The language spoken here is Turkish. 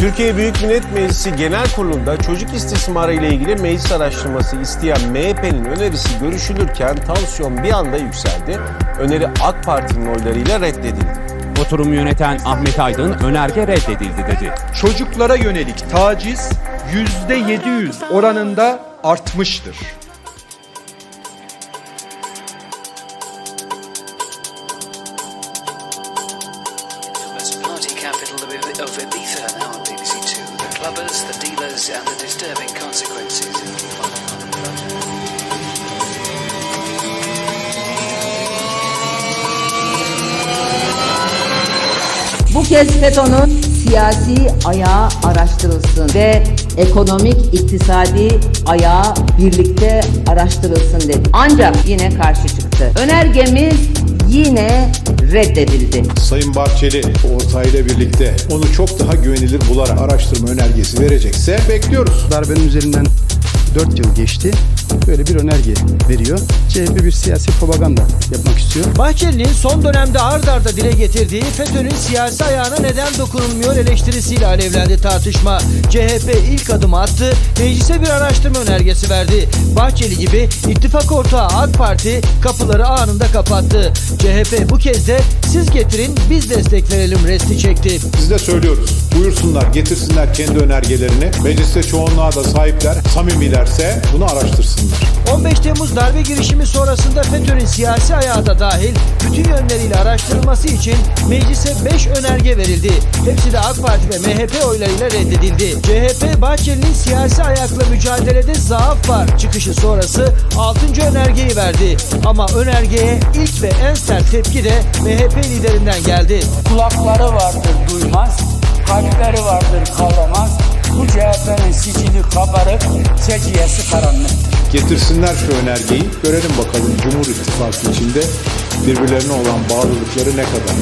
Türkiye Büyük Millet Meclisi Genel Kurulu'nda çocuk istismarı ile ilgili meclis araştırması isteyen MHP'nin önerisi görüşülürken tansiyon bir anda yükseldi. Öneri AK Parti'nin oylarıyla reddedildi. Oturumu yöneten Ahmet Aydın önerge reddedildi dedi. çocuklara yönelik taciz %700 oranında artmıştır. Capital of Ibi- of Ibiza on BBC Two. The clubbers, the dealers, and the disturbing consequences Bu kez FETÖ'nün siyasi ayağı araştırılsın ve ekonomik iktisadi ayağı birlikte araştırılsın dedi. Ancak yine karşı çıktı. Önergemiz yine reddedildi. Sayın Bahçeli ortağıyla birlikte onu çok daha güvenilir bularak araştırma önergesi verecekse bekliyoruz. darbenin üzerinden 4 yıl geçti. Böyle bir önerge veriyor. CHP bir siyasi propaganda yapmak istiyor. Bahçeli'nin son dönemde ard arda dile getirdiği FETÖ'nün siyasi ayağına neden dokunulmuyor eleştirisiyle alevlendi tartışma. CHP ilk adımı attı, meclise bir araştırma önergesi verdi. Bahçeli gibi ittifak ortağı AK Parti kapıları anında kapattı. CHP bu kez de siz getirin biz destek verelim resti çekti. Biz de söylüyoruz. Buyursunlar, getirsinler kendi önergelerini. Mecliste çoğunluğa da sahipler, samimilerse bunu araştırsınlar. 15 Temmuz darbe girişimi sonrasında FETÖ'nün siyasi ayağı da dahil bütün yönleriyle araştırılması için meclise 5 önerge verildi. Hepsi de AK Parti ve MHP oylarıyla reddedildi. CHP Bahçeli'nin siyasi ayakla mücadelede zaaf var çıkışı sonrası 6. önergeyi verdi. Ama önergeye ilk ve en sert tepki de MHP liderinden geldi. kulakları vardır duymaz, kalpleri vardır kavramaz. Bu CHP'nin sicili kabarık, seciyesi karanlıktır. Getirsinler şu önergeyi. Görelim bakalım Cumhur İttifakı içinde birbirlerine olan bağlılıkları ne kadar.